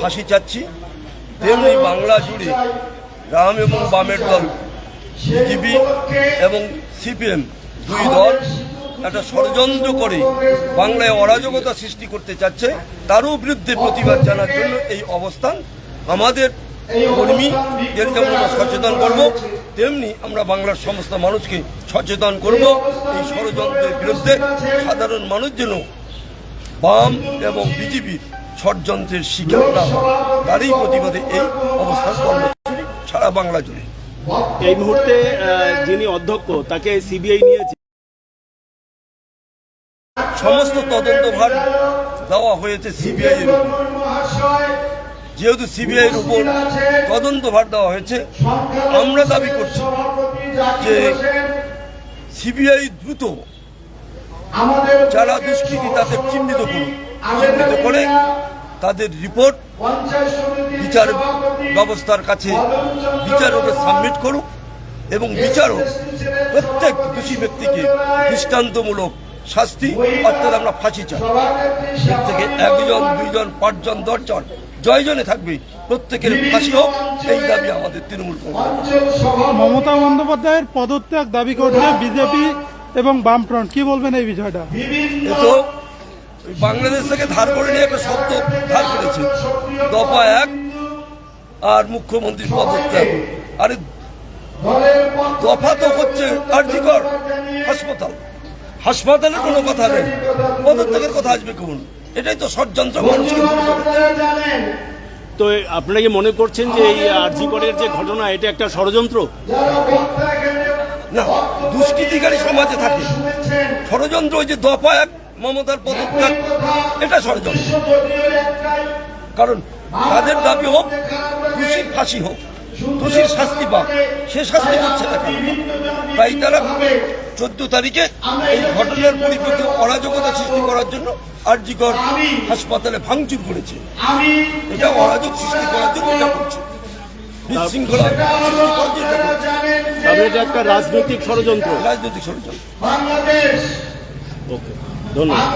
ফাঁসি চাচ্ছি। তেমনি বাংলা জুড়ে রাম এবং বামের দল বিজেপি এবং সিপিএম দুই দল একটা ষড়যন্ত্র করে বাংলায় অরাজকতা সৃষ্টি করতে চাচ্ছে। তারও বিরুদ্ধে প্রতিবাদ জানার জন্য এই অবস্থান আমাদের কর্মীদের যেমন আমরা সচেতন করব তেমনি আমরা বাংলার সমস্ত মানুষকে সচেতন করব। এই ষড়যন্ত্রের বিরুদ্ধে সাধারণ মানুষ যেন বাম এবং বিজেপির ষড়যন্ত্রের শিকার না হয় তারই প্রতিবাদে এই অবস্থান কর্মসূচি সারা বাংলা জুড়ে। এই মুহূর্তে যিনি অধ্যক্ষ তাকে সিবিআই নিয়েছে। সমস্ত তদন্তভার দেওয়া হয়েছে সিবিআই এর উপর। যেহেতু সিবিআই এর উপর তদন্তভার দেওয়া হয়েছে আমরা দাবি করছি যে সিবিআই দ্রুত যারা দুষ্কৃতী তাদের চিহ্নিত করুন। চিহ্নিত করে তাদের রিপোর্ট বিচার ব্যবস্থার কাছে বিচারকে সাবমিট করুক এবং বিচারক প্রত্যেক দোষী ব্যক্তিকে দৃষ্টান্তমূলক শাস্তি অর্থাৎ আমরা ফাঁসি চাই। থেকে একজন দুইজন পাঁচজন দশজন জয়জনে থাকবে। প্রত্যেকের ফাঁসি হোক এই দাবি আমাদের তৃণমূল কংগ্রেস মমতা বন্দ্যোপাধ্যায়ের পদত্যাগ দাবি করছে বিজেপি এবং বামফ্রন্ট। কি বলবেন এই বিষয়টা? এ তো ওই বাংলাদেশ থেকে ধার করে নিয়ে একটা শব্দ ধার করেছে। দফা এক আর মুখ্যমন্ত্রীর পদত্যাগ। আরে দফা তো হচ্ছে আর্জিকর হাসপাতাল। হাসপাতালের কোনো কথা নেই। পদত্যাগের কথা আসবে কোন এটাই তো ষড়যন্ত্র মানুষকে তো আপনারা কি মনে করছেন যে এই আরজি করের যে ঘটনা এটা একটা ষড়যন্ত্র? দুষ্কৃতিকারী সমাজে থাকে। ষড়যন্ত্র ওই যে দফা এক মমতার পদত্যাগ এটা ষড়যন্ত্র। কারণ তাদের দাবি হোক দোষীর ফাঁসি হোক দোষীর শাস্তি পাক সে শাস্তি হচ্ছে না কেন তাই তারা চোদ্দ তারিখে এই ঘটনার পরিপ্রেক্ষিতে অরাজকতা সৃষ্টি করার জন্য আরজিকর হাসপাতালে ভাঙচুর করেছে। এটা অরাজক সৃষ্টি করার জন্য এটা করছে। বিশৃঙ্খলা তবে এটা একটা রাজনৈতিক ষড়যন্ত্র। রাজনৈতিক ষড়যন্ত্র। বাংলাদেশ। ওকে ধন্যবাদ।